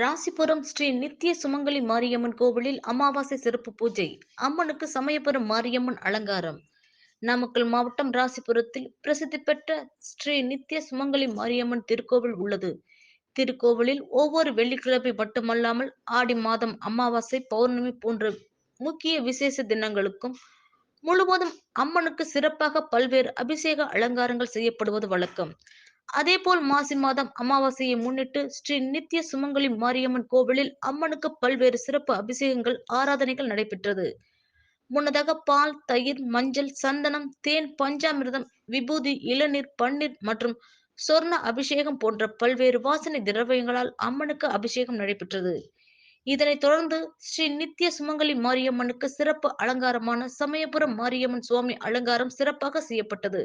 ராசிபுரம் ஸ்ரீ நித்திய சுமங்கலி மாரியம்மன் கோவிலில் அமாவாசை சிறப்பு பூஜை. அம்மனுக்கு சமயபுரம் மாரியம்மன் அலங்காரம். நாமக்கல் மாவட்டம் ராசிபுரத்தில் பிரசித்தி பெற்ற ஸ்ரீ நித்திய சுமங்கலி மாரியம்மன் திருக்கோவில் உள்ளது. திருக்கோவிலில் ஒவ்வொரு வெள்ளிக்கிழமை மட்டுமல்லாமல் ஆடி மாதம் அமாவாசை பௌர்ணமி போன்ற முக்கிய விசேஷ தினங்களுக்கும் முழுவதும் அம்மனுக்கு சிறப்பாக பல்வேறு அபிஷேக அலங்காரங்கள் செய்யப்படுவது வழக்கம். அதேபோல் மாசி மாதம் அமாவாசையை முன்னிட்டு ஸ்ரீ நித்திய சுமங்கலி மாரியம்மன் கோவிலில் அம்மனுக்கு பல்வேறு சிறப்பு அபிஷேகங்கள் ஆராதனைகள் நடைபெற்றது. முன்னதாக பால் தயிர் மஞ்சள் சந்தனம் தேன் பஞ்சாமிர்தம் விபூதி இளநீர் பன்னீர் மற்றும் சொர்ண அபிஷேகம் போன்ற பல்வேறு வாசனை திரவியங்களால் அம்மனுக்கு அபிஷேகம் நடைபெற்றது. இதனைத் தொடர்ந்து ஸ்ரீ நித்திய சுமங்கலி மாரியம்மனுக்கு சிறப்பு அலங்காரமான சமயபுரம் மாரியம்மன் சுவாமி அலங்காரம் சிறப்பாக செய்யப்பட்டது.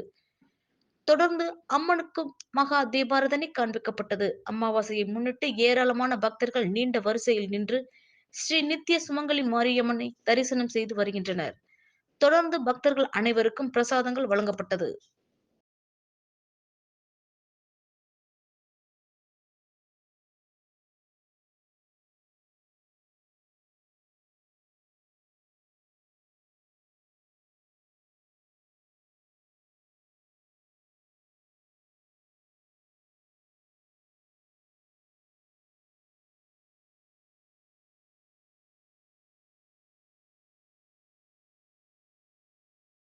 தொடர்ந்து அம்மனுக்கும் மகா தீபாரதனை காண்பிக்கப்பட்டது. அமாவாசையை முன்னிட்டு ஏராளமான பக்தர்கள் நீண்ட வரிசையில் நின்று ஸ்ரீ நித்திய சுமங்கலி மாரியம்மனை தரிசனம் செய்து வருகின்றனர். தொடர்ந்து பக்தர்கள் அனைவருக்கும் பிரசாதங்கள் வழங்கப்பட்டது.